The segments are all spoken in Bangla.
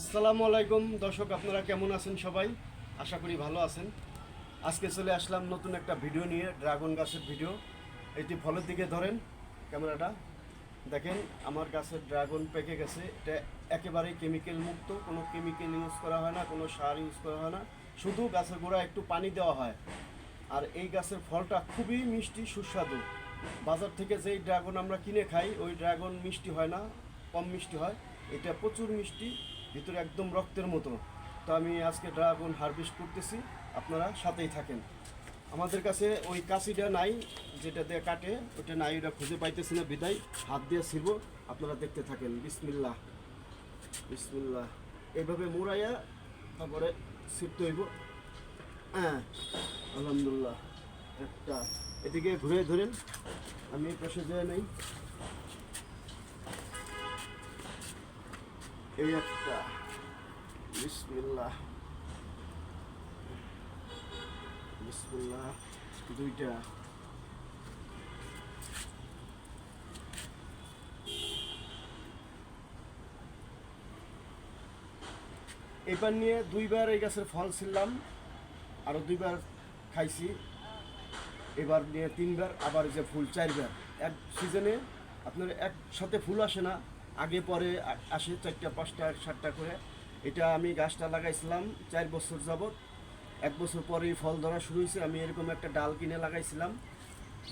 আসসালামু আলাইকুম। দর্শক, আপনারা কেমন আছেন সবাই? আশা করি ভালো আছেন। আজকে চলে আসলাম নতুন একটা ভিডিও নিয়ে, ড্রাগন গাছের ভিডিও। এটি ফলের দিকে ধরেন, ক্যামেরাটা। দেখেন, আমার গাছের ড্রাগন পেকে গেছে। এটা একেবারেই কেমিক্যাল মুক্ত। কোনো কেমিক্যাল ইউজ করা হয় না, কোনো সার ইউজ করা হয় না। শুধু গাছের গোড়া একটু পানি দেওয়া হয়। আর এই গাছের ফলটা খুবই মিষ্টি, সুস্বাদু। বাজার থেকে যেই ড্রাগন আমরা কিনে খাই, ওই ড্রাগন মিষ্টি হয় না, কম মিষ্টি হয়। এটা প্রচুর মিষ্টি। ভিতরে একদম রক্তের মতো। তো আমি আজকে ড্রাগন হারভেস্ট করতেছি, আপনারা সাথেই থাকেন। আমাদের কাছে ওই কাশিটা নাই, যেটা দিয়ে কাটে ওটা নাই ওটা খুঁজে পাইতেছি না, বিদায়। হাত দিয়ে ছিড়ব, আপনারা দেখতে থাকেন। বিসমিল্লাহ। বিসমিল্লাহ। এইভাবে মুড়াইয়া তারপরে ছিটতে হইব। হ্যাঁ আলহামদুলিল্লাহ। একটা এদিকে ঘুরে ধরেন। আমি পাশে যায় নাই। এই একটা বিসমিল্লাহ বিসমিল্লাহ দুইটা এবার নিয়ে দুইবার এই গাছের ফল ছিললাম আরও দুইবার খাইছি। এবার নিয়ে তিনবার, আবার যে ফুল, চারবার। এক সিজনে আপনার একসাথে ফুল আসে না আগে পরে আসে চারটা, পাঁচটা, সাতটা করে। এটা আমি গাছটা লাগাইছিলাম চার বছর যাবৎ। এক বছর পরেই ফল ধরা শুরু হয়েছে। আমি এরকম একটা ডাল কিনে লাগাইছিলাম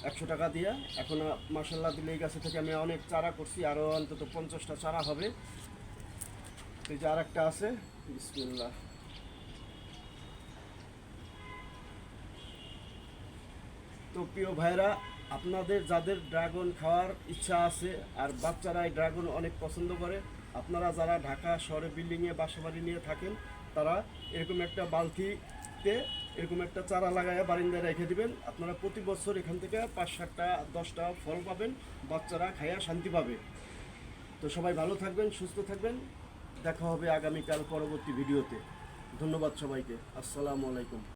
একশো টাকা দিয়ে। এখন মাসাল্লাহ দিলে এই গাছে থেকে আমি অনেক চারা করছি। আরও অন্তত পঞ্চাশটা চারা হবে। এই যে আর একটা আছে। বিসমিল্লাহ। তো প্রিয় ভাইরা আপনাদের যাদের ড্রাগন খাওয়ার ইচ্ছা আছে, আর বাচ্চারা এই ড্রাগন অনেক পছন্দ করে, আপনারা যারা ঢাকা শহরে বিল্ডিংয়ে বাসাবাড়ি নিয়ে থাকেন, তারা এরকম একটা বালতিতে এরকম একটা চারা লাগায় বারিন্দায় রেখে দিবেন। আপনারা প্রতি বছর এখান থেকে পাঁচ সাতটা দশটা ফল পাবেন, বাচ্চারা খাইয়া শান্তি পাবে। তো সবাই ভালো থাকবেন, সুস্থ থাকবেন। দেখা হবে আগামীকাল পরবর্তী ভিডিওতে। ধন্যবাদ সবাইকে। আসসালামু আলাইকুম।